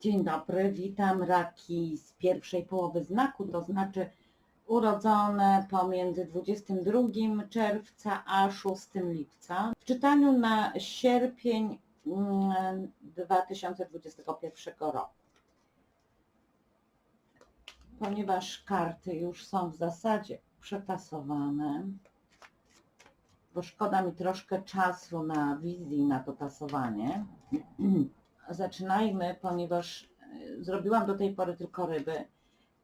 Dzień dobry, witam raki z pierwszej połowy znaku, to znaczy urodzone pomiędzy 22 czerwca a 6 lipca. W czytaniu na sierpień mm, 2021 roku. Ponieważ karty już są w zasadzie przetasowane, bo szkoda mi troszkę czasu na wizji na to tasowanie. Zaczynajmy, ponieważ y, zrobiłam do tej pory tylko ryby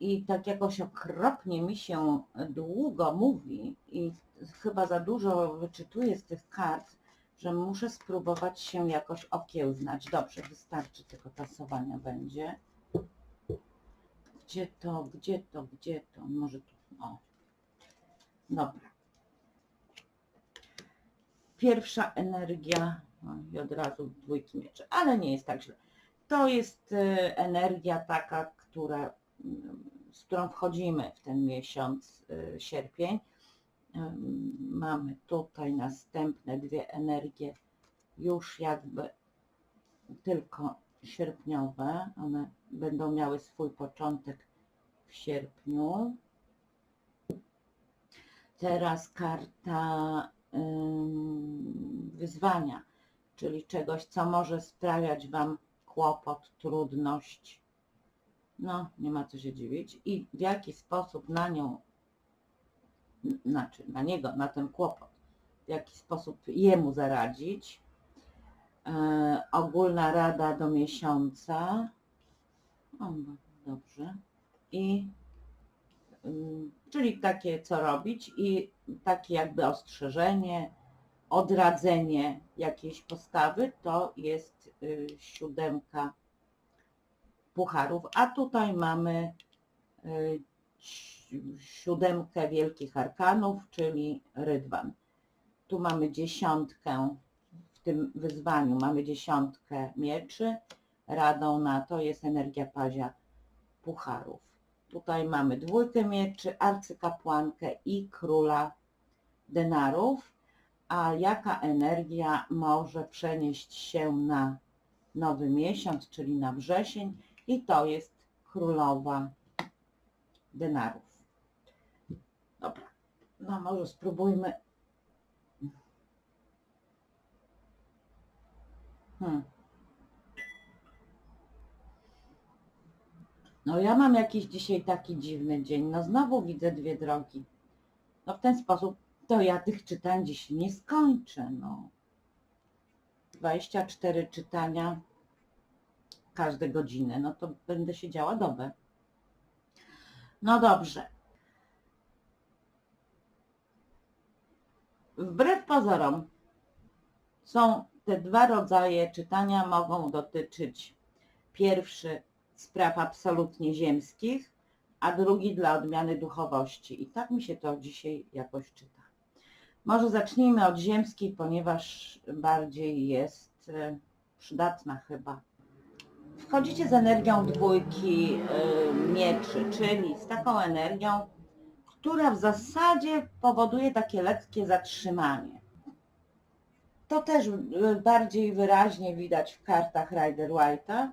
i tak jakoś okropnie mi się długo mówi i chyba za dużo wyczytuję z tych kart, że muszę spróbować się jakoś okiełznać. Dobrze, wystarczy tego tasowania będzie. Gdzie to, gdzie to, gdzie to? Może tu, o. Dobra. Pierwsza energia, no i od razu dwójki mieczy, ale nie jest tak źle. To jest e, energia taka, która, mm, z którą wchodzimy w ten miesiąc e, sierpień. Mamy tutaj następne dwie energie, już jakby tylko sierpniowe. One będą miały swój początek w sierpniu. Teraz karta wyzwania, czyli czegoś, co może sprawiać Wam kłopot, trudność. No, nie ma co się dziwić. I w jaki sposób na nią, znaczy na niego, na ten kłopot, w jaki sposób jemu zaradzić. E, ogólna rada do miesiąca. O, no, dobrze. I ym, czyli takie co robić i takie jakby ostrzeżenie, odradzenie jakiejś postawy, to jest y, siódemka pucharów, a tutaj mamy y, si- siódemkę wielkich arkanów, czyli rydwan. Tu mamy dziesiątkę w tym wyzwaniu, mamy dziesiątkę mieczy, radą na to jest energia pazia pucharów. Tutaj mamy dwójkę mieczy, arcykapłankę i króla denarów. A jaka energia może przenieść się na nowy miesiąc, czyli na wrzesień? I to jest królowa denarów. Dobra, no może spróbujmy. Hmm. No ja mam jakiś dzisiaj taki dziwny dzień. No znowu widzę dwie drogi. No w ten sposób to ja tych czytań dziś nie skończę. No. 24 czytania każde godzinę. No to będę siedziała dobę. No dobrze. Wbrew pozorom są te dwa rodzaje czytania mogą dotyczyć pierwszy spraw absolutnie ziemskich, a drugi dla odmiany duchowości. I tak mi się to dzisiaj jakoś czyta. Może zacznijmy od ziemskiej, ponieważ bardziej jest e, przydatna chyba. Wchodzicie z energią dwójki e, mieczy, czyli z taką energią, która w zasadzie powoduje takie lekkie zatrzymanie. To też e, bardziej wyraźnie widać w kartach Rider White'a,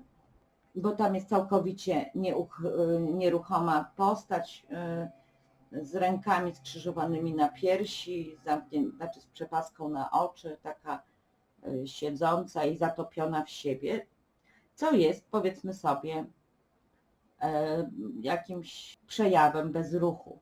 bo tam jest całkowicie nieruchoma postać z rękami skrzyżowanymi na piersi, znaczy z przepaską na oczy, taka y, siedząca i zatopiona w siebie, co jest powiedzmy sobie e, jakimś przejawem bezruchu.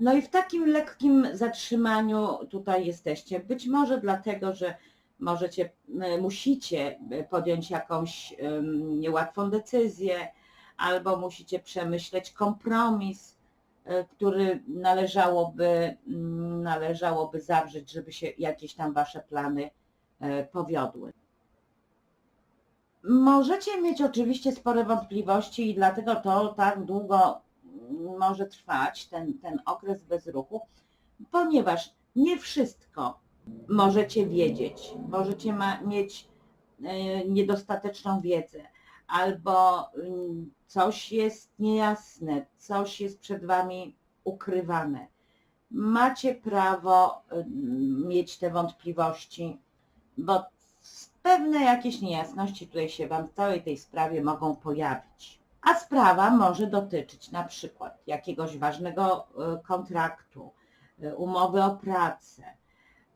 No i w takim lekkim zatrzymaniu tutaj jesteście. Być może dlatego, że możecie, y, musicie podjąć jakąś niełatwą decyzję, albo musicie przemyśleć kompromis, y, który należałoby, mm, należałoby zawrzeć, żeby się jakieś tam wasze plany y, powiodły. Możecie mieć oczywiście spore wątpliwości i dlatego to tak długo mm, może trwać, ten, ten okres bezruchu, ponieważ nie wszystko możecie wiedzieć, możecie ma, mieć e, niedostateczną wiedzę, albo mm, coś jest niejasne, coś jest przed Wami ukrywane. Macie prawo mm, mieć te wątpliwości, bo pewne jakieś niejasności tutaj się Wam w całej tej sprawie mogą pojawić. A sprawa może dotyczyć na przykład jakiegoś ważnego e, kontraktu, e, umowy o pracę,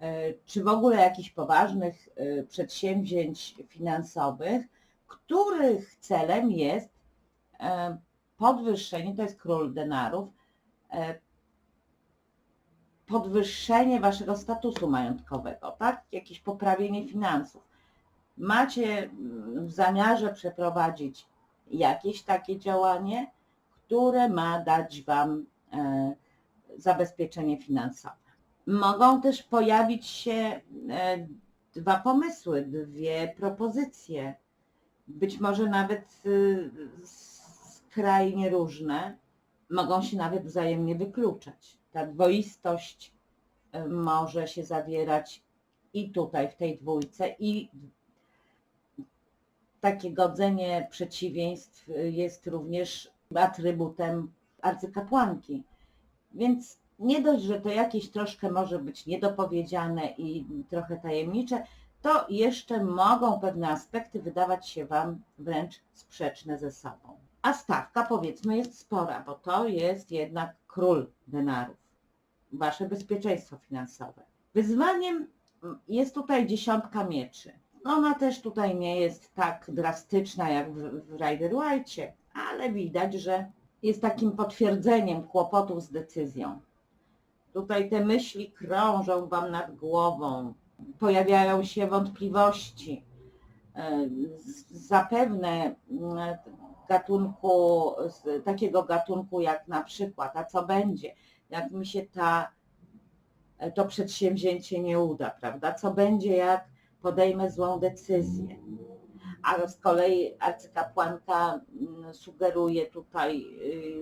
e, czy w ogóle jakichś poważnych przedsięwzięć finansowych, których celem jest e, podwyższenie, to jest król denarów, e, podwyższenie waszego statusu majątkowego, tak? Jakieś poprawienie finansów. Macie mm, w zamiarze przeprowadzić jakieś takie działanie, które ma dać wam e, zabezpieczenie finansowe. Mogą też pojawić się dwa pomysły, dwie propozycje, być może nawet y, skrajnie różne, mogą się nawet wzajemnie wykluczać. Ta dwoistość y, może się zawierać i tutaj w tej dwójce i takie godzenie przeciwieństw y, jest również atrybutem arcykapłanki. Więc nie dość, że to jakieś troszkę może być niedopowiedziane i trochę tajemnicze, to jeszcze mogą pewne aspekty wydawać się Wam wręcz sprzeczne ze sobą. A stawka powiedzmy jest spora, bo to jest jednak król denarów, Wasze bezpieczeństwo finansowe. Wyzwaniem jest tutaj dziesiątka mieczy. Ona też tutaj nie jest tak drastyczna jak w, w Rider White'cie, ale widać, że jest takim potwierdzeniem kłopotów z decyzją. Tutaj te myśli krążą Wam nad głową, pojawiają się wątpliwości. E, Zapewne mm, gatunku, takiego gatunku jak na przykład, a co będzie, jak mi się ta, to przedsięwzięcie nie uda, prawda? Co będzie, jak podejmę złą decyzję. A z kolei arcykapłanka mm, sugeruje tutaj,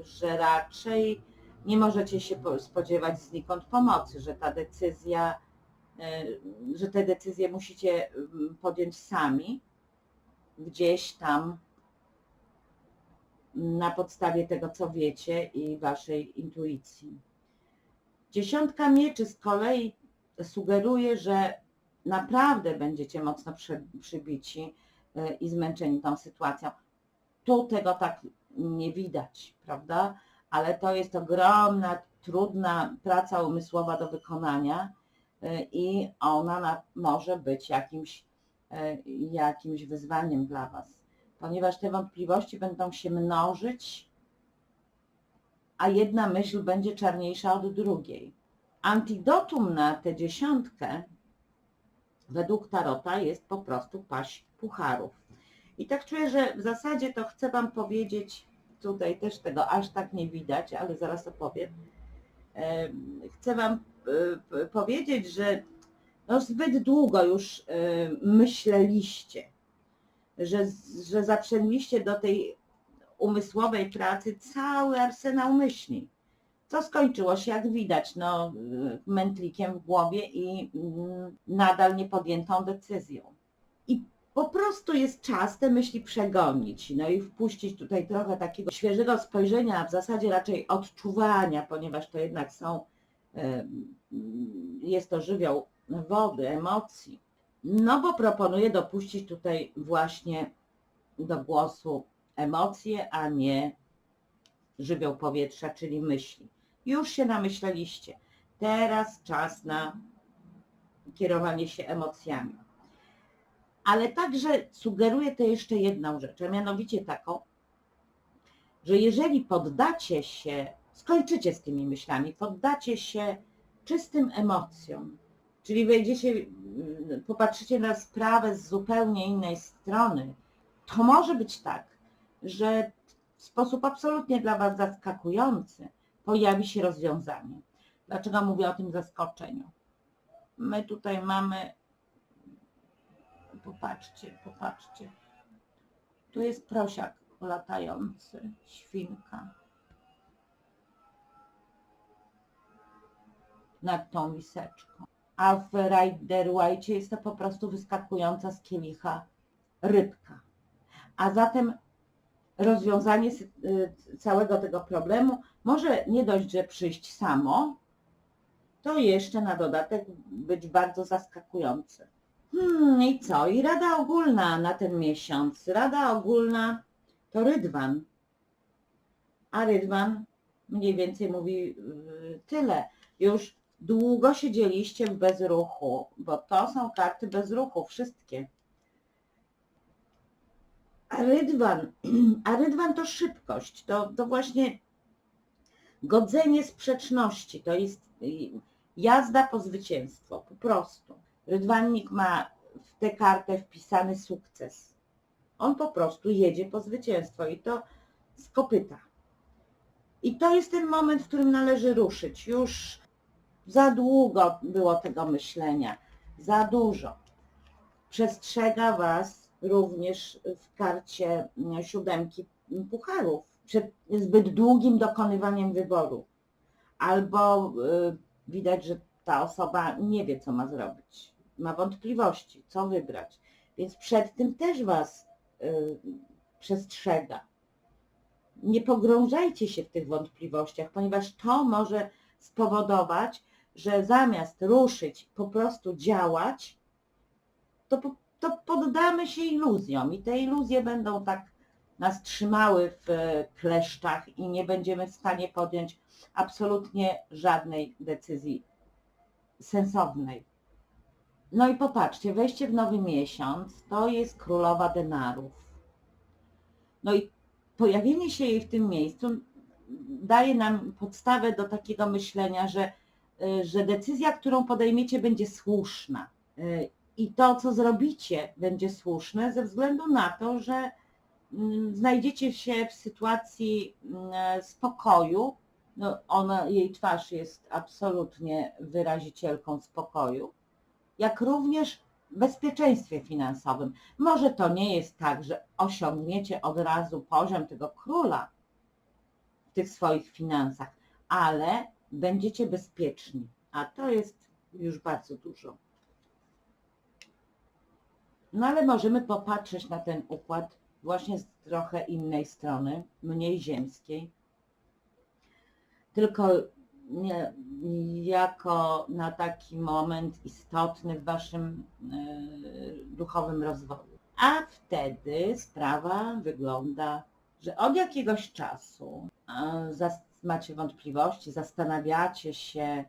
y, że raczej nie możecie się po- spodziewać znikąd pomocy, że ta decyzja, że te decyzje musicie mm, podjąć sami, gdzieś tam na podstawie tego, co wiecie i waszej intuicji. Dziesiątka mieczy z kolei sugeruje, że naprawdę będziecie mocno przy, przybici y, i zmęczeni tą sytuacją. Tu tego tak nie widać, prawda? Ale to jest ogromna, trudna praca umysłowa do wykonania i ona na, może być jakimś, y, jakimś wyzwaniem dla Was, ponieważ te wątpliwości będą się mnożyć, a jedna myśl będzie czarniejsza od drugiej. Antidotum na tę dziesiątkę według Tarota jest po prostu paść pucharów. I tak czuję, że w zasadzie to chcę Wam powiedzieć, tutaj też tego aż tak nie widać, ale zaraz opowiem. Em, Chcę Wam e, powiedzieć, że no zbyt długo już e, myśleliście, że, że zaprzęgliście do tej umysłowej pracy cały arsenał myśli. Co skończyło się, jak widać, no, y, mętlikiem w głowie i mm, nadal niepodjętą decyzją. I po prostu jest czas te myśli przegonić, no i wpuścić tutaj trochę takiego świeżego spojrzenia, a w zasadzie raczej odczuwania, ponieważ to jednak są, jest to żywioł wody, emocji. No bo proponuję dopuścić tutaj właśnie do głosu emocje, a nie żywioł powietrza, czyli myśli. Już się namyśleliście. Teraz czas na kierowanie się emocjami. Ale także sugeruję to jeszcze jedną rzecz, a mianowicie taką, że jeżeli poddacie się, skończycie z tymi myślami, poddacie się czystym emocjom, czyli wejdziecie, mm, popatrzycie na sprawę z zupełnie innej strony, to może być tak, że w sposób absolutnie dla Was zaskakujący pojawi się rozwiązanie. Dlaczego mówię o tym zaskoczeniu? My tutaj mamy, popatrzcie, popatrzcie, tu jest prosiak latający, świnka. Nad tą miseczką. A w Rider White jest to po prostu wyskakująca z kielicha rybka. A zatem rozwiązanie y, całego tego problemu może nie dość, że przyjść samo, to jeszcze na dodatek być bardzo zaskakujące. Hmm, i co? I rada ogólna na ten miesiąc. Rada ogólna to Rydwan. A Rydwan mniej więcej mówi yy, tyle. Już długo siedzieliście w bezruchu, bo to są karty bezruchu, wszystkie. A Rydwan, a Rydwan to szybkość, to, to właśnie godzenie sprzeczności, to jest y, jazda po zwycięstwo, po prostu. Rydwannik ma w tę kartę wpisany sukces. On po prostu jedzie po zwycięstwo i to z kopyta. I to jest ten moment, w którym należy ruszyć. Już za długo było tego myślenia, za dużo. Przestrzega Was również w karcie mm, siódemki pucharów przed zbyt długim dokonywaniem wyboru. Albo y, widać, że ta osoba nie wie, co ma zrobić. Ma wątpliwości, co wybrać. Więc przed tym też Was y, przestrzega. Nie pogrążajcie się w tych wątpliwościach, ponieważ to może spowodować, że zamiast ruszyć, po prostu działać, to, to poddamy się iluzjom i te iluzje będą tak nas trzymały w e, kleszczach i nie będziemy w stanie podjąć absolutnie żadnej decyzji sensownej. No i popatrzcie, wejście w nowy miesiąc to jest królowa denarów. No i pojawienie się jej w tym miejscu daje nam podstawę do takiego myślenia, że, że decyzja, którą podejmiecie, będzie słuszna. Y, I to, co zrobicie, będzie słuszne ze względu na to, że mm, znajdziecie się w sytuacji mm, spokoju. No, ona, jej twarz jest absolutnie wyrazicielką spokoju, jak również bezpieczeństwie finansowym. Może to nie jest tak, że osiągniecie od razu poziom tego króla w tych swoich finansach, ale będziecie bezpieczni, a to jest już bardzo dużo. No ale możemy popatrzeć na ten układ właśnie z trochę innej strony, mniej ziemskiej, tylko nie, jako na taki moment istotny w waszym e, duchowym rozwoju. A wtedy sprawa wygląda, że od jakiegoś czasu zas- macie wątpliwości, zastanawiacie się,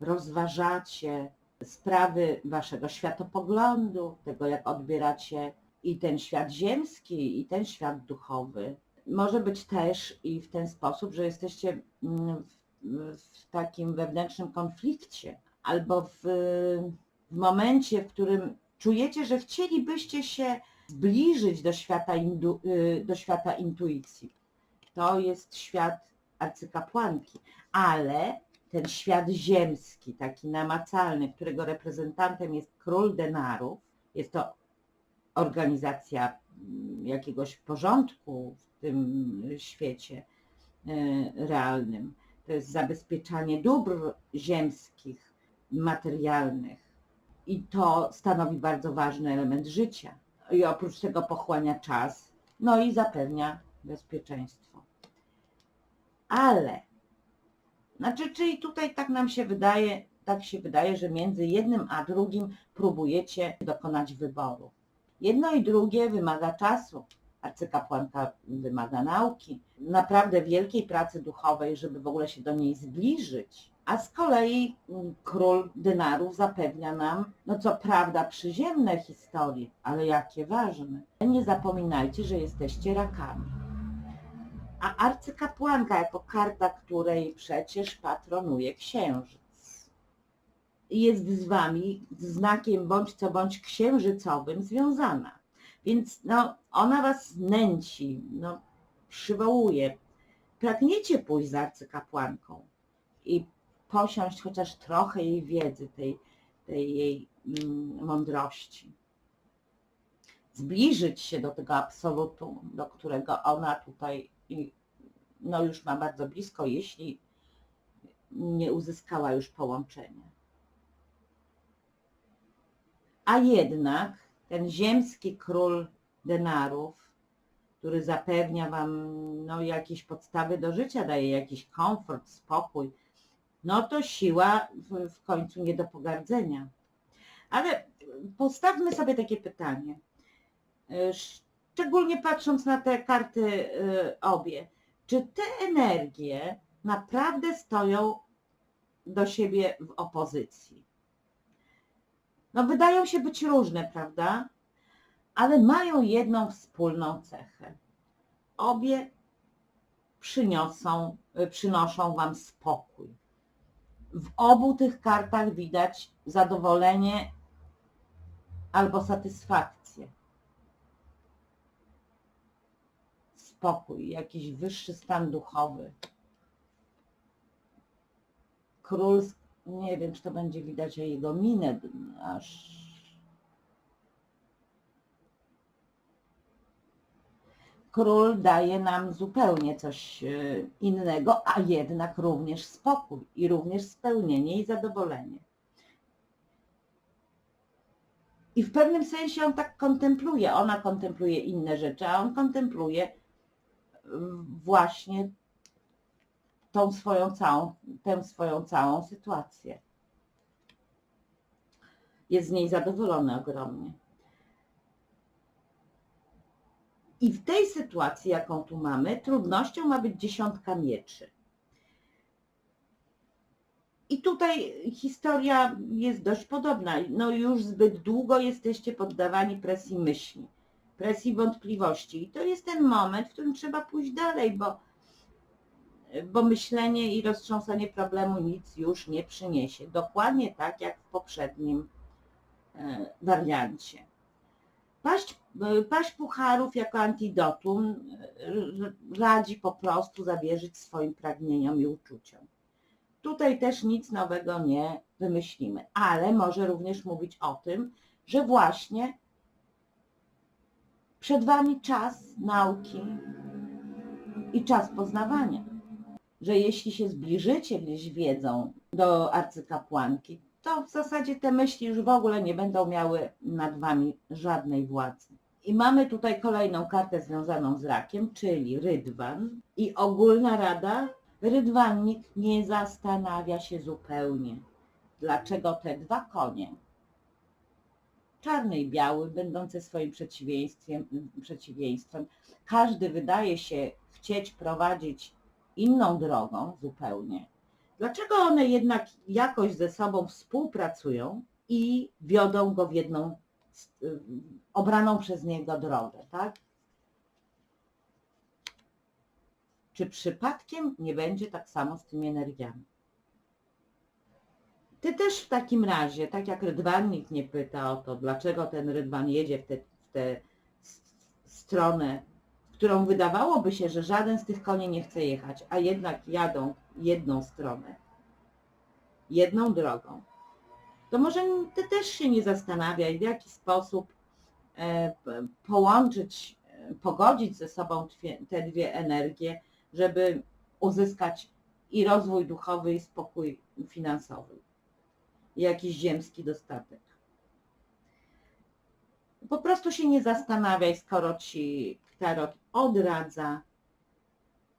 rozważacie sprawy waszego światopoglądu, tego jak odbieracie i ten świat ziemski, i ten świat duchowy. Może być też i w ten sposób, że jesteście mm, w, w takim wewnętrznym konflikcie, albo w, w momencie, w którym czujecie, że chcielibyście się zbliżyć do świata, indu, y, do świata intuicji. To jest świat arcykapłanki, ale ten świat ziemski, taki namacalny, którego reprezentantem jest król denarów, jest to organizacja mm, jakiegoś porządku w tym świecie y, realnym. To jest zabezpieczanie dóbr ziemskich, materialnych. I to stanowi bardzo ważny element życia. I oprócz tego pochłania czas, no i zapewnia bezpieczeństwo. Ale, znaczy, czyli tutaj tak nam się wydaje, tak się wydaje, że między jednym a drugim próbujecie dokonać wyboru. Jedno i drugie wymaga czasu. Arcykapłanka wymaga nauki, naprawdę wielkiej pracy duchowej, żeby w ogóle się do niej zbliżyć. A z kolei mm, król dynarów zapewnia nam, no co prawda, przyziemne historie, ale jakie ważne. Nie zapominajcie, że jesteście rakami. A arcykapłanka jako karta, której przecież patronuje księżyc. Jest z wami znakiem bądź co bądź księżycowym związana. Więc no, ona was nęci, no, przywołuje. Pragniecie pójść z arcykapłanką i posiąść chociaż trochę jej wiedzy, tej, tej jej mm, mądrości. Zbliżyć się do tego absolutu, do którego ona tutaj i, no, już ma bardzo blisko, jeśli nie uzyskała już połączenia. A jednak ten ziemski król denarów, który zapewnia wam no, jakieś podstawy do życia, daje jakiś komfort, spokój, no to siła w, w końcu nie do pogardzenia. Ale postawmy sobie takie pytanie. Szczególnie patrząc na te karty y, obie. Czy te energie naprawdę stoją do siebie w opozycji? No wydają się być różne, prawda? Ale mają jedną wspólną cechę. Obie przyniosą, y, przynoszą Wam spokój. W obu tych kartach widać zadowolenie albo satysfakcję. Spokój, jakiś wyższy stan duchowy. Król, nie wiem, czy to będzie widać jego minę, aż król daje nam zupełnie coś e, innego, a jednak również spokój i również spełnienie i zadowolenie. I w pewnym sensie on tak kontempluje, ona kontempluje inne rzeczy, a on kontempluje właśnie tą swoją całą, tę swoją całą sytuację. Jest z niej zadowolony ogromnie. I w tej sytuacji, jaką tu mamy, trudnością ma być dziesiątka mieczy. I tutaj historia jest dość podobna. No już zbyt długo jesteście poddawani presji myśli, presji wątpliwości. I to jest ten moment, w którym trzeba pójść dalej, bo, bo myślenie i roztrząsanie problemu nic już nie przyniesie. Dokładnie tak jak w poprzednim e, wariancie. Paść, e, paść pucharów jako antidotum e, radzi po prostu zawierzyć swoim pragnieniom i uczuciom. Tutaj też nic nowego nie wymyślimy, ale może również mówić o tym, że właśnie przed Wami czas nauki i czas poznawania. Że jeśli się zbliżycie gdzieś wiedzą do arcykapłanki, to w zasadzie te myśli już w ogóle nie będą miały nad Wami żadnej władzy. I mamy tutaj kolejną kartę związaną z rakiem, czyli rydwan i ogólna rada. Rydwannik nie zastanawia się zupełnie, dlaczego te dwa konie, czarny i biały, będące swoim przeciwieństwem, przeciwieństwem, każdy wydaje się chcieć prowadzić inną drogą zupełnie, Dlaczego one jednak jakoś ze sobą współpracują i wiodą go w jedną obraną przez niego drogę, tak? Czy przypadkiem nie będzie tak samo z tymi energiami? Ty też w takim razie, tak jak rydwannik nie pyta o to, dlaczego ten rydwan jedzie w tę w te stronę, w którą wydawałoby się, że żaden z tych koni nie chce jechać, a jednak jadą jedną stronę, jedną drogą, to może ty też się nie zastanawiaj, w jaki sposób e, połączyć, e, pogodzić ze sobą te dwie energie, żeby uzyskać i rozwój duchowy, i spokój finansowy, jakiś ziemski dostatek. Po prostu się nie zastanawiaj, skoro ci tarot odradza,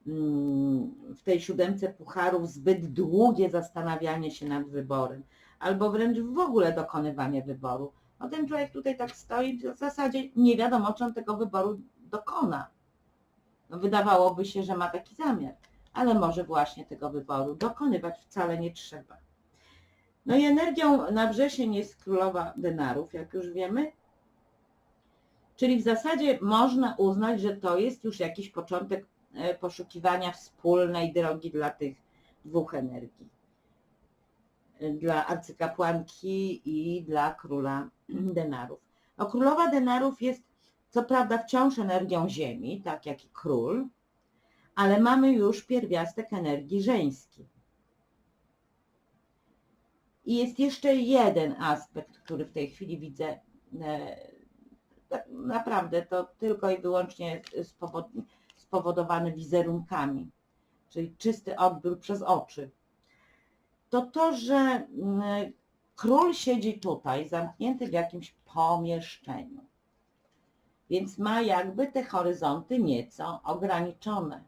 Mm, w tej siódemce pucharów zbyt długie zastanawianie się nad wyborem, albo wręcz w ogóle dokonywanie wyboru. No ten człowiek tutaj tak stoi, w zasadzie nie wiadomo, czy on tego wyboru dokona. No wydawałoby się, że ma taki zamiar, ale może właśnie tego wyboru dokonywać wcale nie trzeba. No i energią na wrzesień jest królowa denarów, jak już wiemy. Czyli w zasadzie można uznać, że to jest już jakiś początek E, poszukiwania wspólnej drogi dla tych dwóch energii. Dla arcykapłanki i dla króla denarów. No, królowa denarów jest co prawda wciąż energią ziemi, tak jak i król, ale mamy już pierwiastek energii żeńskiej. I jest jeszcze jeden aspekt, który w tej chwili widzę. E, tak naprawdę to tylko i wyłącznie spowodowany wizerunkami, czyli czysty odbiór przez oczy, to to, że mm, król siedzi tutaj, zamknięty w jakimś pomieszczeniu, więc ma jakby te horyzonty nieco ograniczone.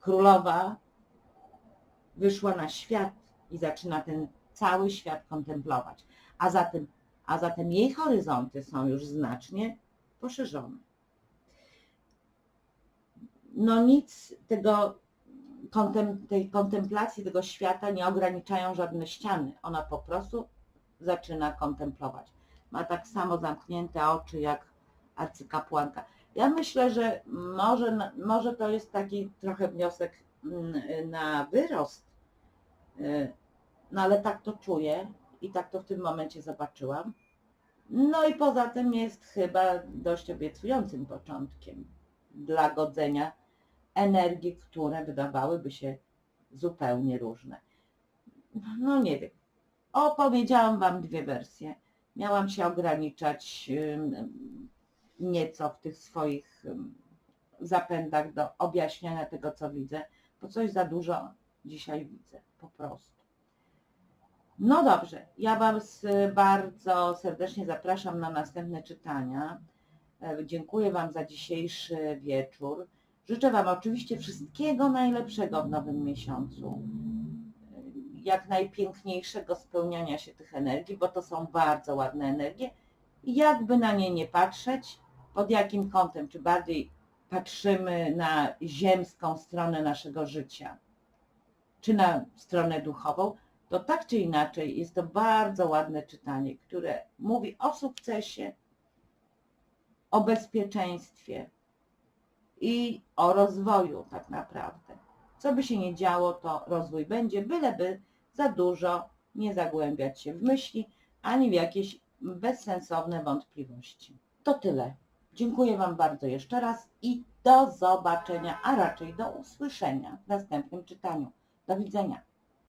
Królowa wyszła na świat i zaczyna ten cały świat kontemplować. A zatem, a zatem jej horyzonty są już znacznie poszerzone. No nic tego, tej kontemplacji tego świata nie ograniczają żadne ściany. Ona po prostu zaczyna kontemplować. Ma tak samo zamknięte oczy jak arcykapłanka. Ja myślę, że może, może to jest taki trochę wniosek mm, na wyrost, y, no ale tak to czuję i tak to w tym momencie zobaczyłam. No i poza tym jest chyba dość obiecującym początkiem dla godzenia energii, które wydawałyby się zupełnie różne. No nie wiem. Opowiedziałam Wam dwie wersje. Miałam się ograniczać nieco w tych swoich zapędach do objaśniania tego, co widzę, bo coś za dużo dzisiaj widzę, po prostu. No dobrze, ja Was y, bardzo serdecznie zapraszam na następne czytania. E, Dziękuję Wam za dzisiejszy wieczór. Życzę Wam oczywiście wszystkiego najlepszego w nowym miesiącu. Jak najpiękniejszego spełniania się tych energii, bo to są bardzo ładne energie. I jakby na nie nie patrzeć, pod jakim kątem, czy bardziej patrzymy na ziemską stronę naszego życia, czy na stronę duchową, to tak czy inaczej jest to bardzo ładne czytanie, które mówi o sukcesie, o bezpieczeństwie i o rozwoju tak naprawdę. Co by się nie działo, to rozwój będzie, byleby za dużo nie zagłębiać się w myśli, ani w jakieś bezsensowne wątpliwości. To tyle. Dziękuję Wam bardzo jeszcze raz i do zobaczenia, a raczej do usłyszenia w następnym czytaniu. Do widzenia.